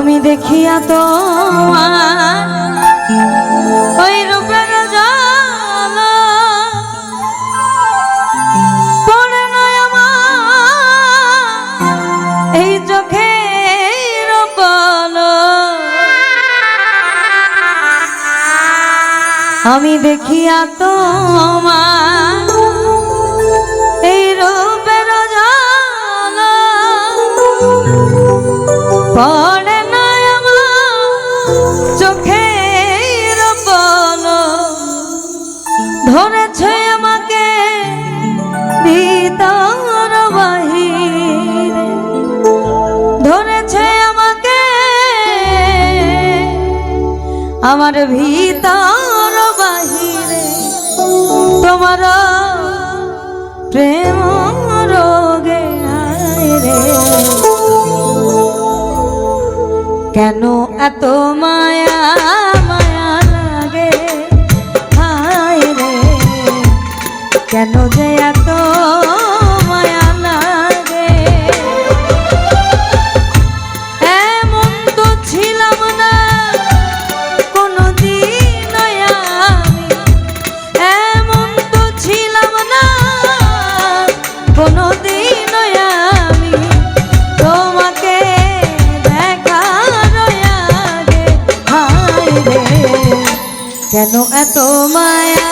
আমি দেখিয়া তো ওই রূপের জল। এই চোখে রূপল আমি দেখিয়া তোমার চোখের বল ধরেছে আমাকে ভিতর বাহির। ধরেছে আমাকে আমার ভিতর বাহিরে। তোমার প্রেম রোগে রে। কেন এত মায়া কেন এত মায়া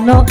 no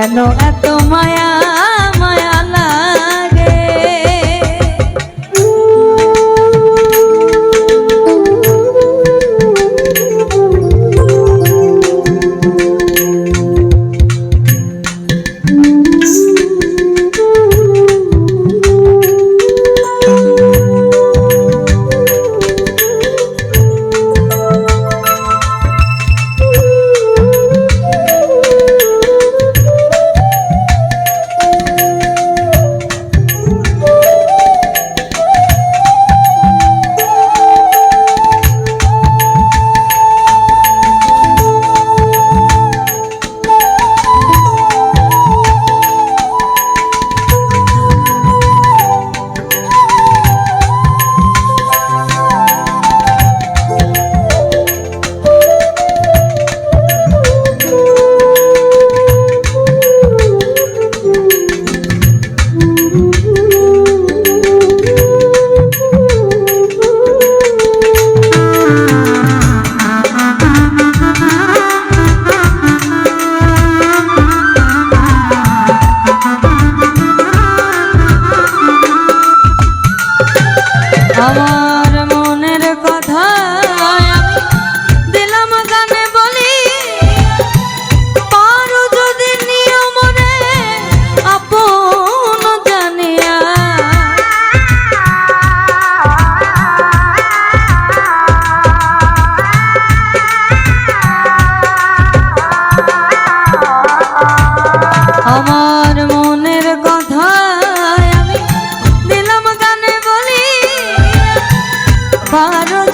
কেন এত মায়া?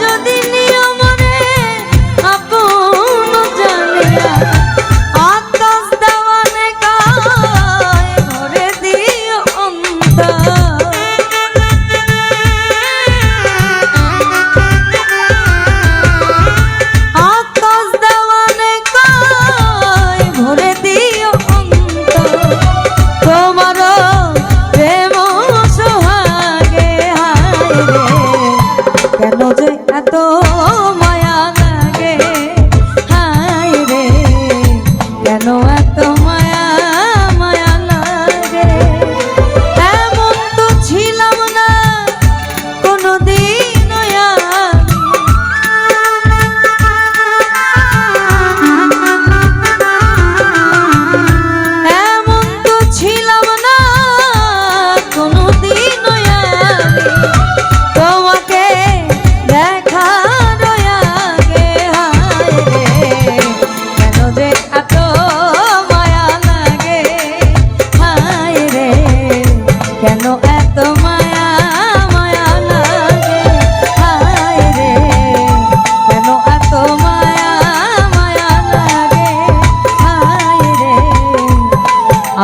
যদি নিয়মনে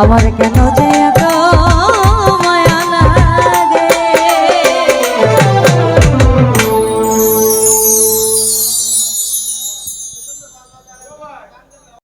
আমার কেন যে